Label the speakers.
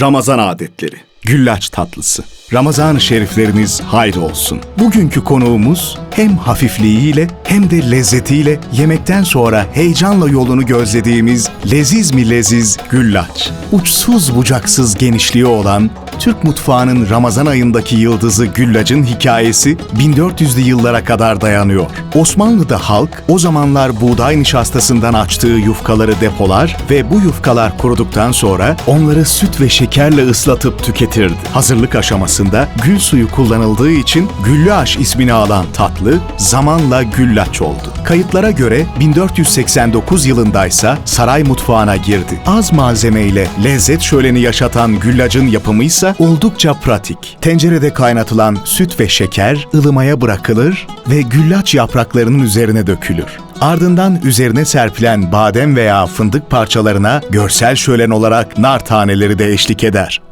Speaker 1: Ramazan adetleri. Güllaç tatlısı. Ramazan-ı şerifleriniz hayır olsun. Bugünkü konuğumuz hem hafifliğiyle hem de lezzetiyle yemekten sonra heyecanla yolunu gözlediğimiz leziz mi leziz güllaç. Uçsuz bucaksız genişliği olan Türk mutfağının Ramazan ayındaki yıldızı güllacın hikayesi 1400'lü yıllara kadar dayanıyor. Osmanlı'da halk o zamanlar buğday nişastasından açtığı yufkaları depolar ve bu yufkalar kuruduktan sonra onları süt ve şekerle ıslatıp tüketirdi. Hazırlık aşamasında gül suyu kullanıldığı için güllaç ismini alan tatlı zamanla güllaç oldu. Kayıtlara göre 1489 yılındaysa saray mutfağına girdi. Az malzemeyle lezzet şöleni yaşatan güllacın yapımı ise oldukça pratik. Tencerede kaynatılan süt ve şeker ılımaya bırakılır ve güllaç yapraklarının üzerine dökülür. Ardından üzerine serpilen badem veya fındık parçalarına görsel şölen olarak nar taneleri de eşlik eder.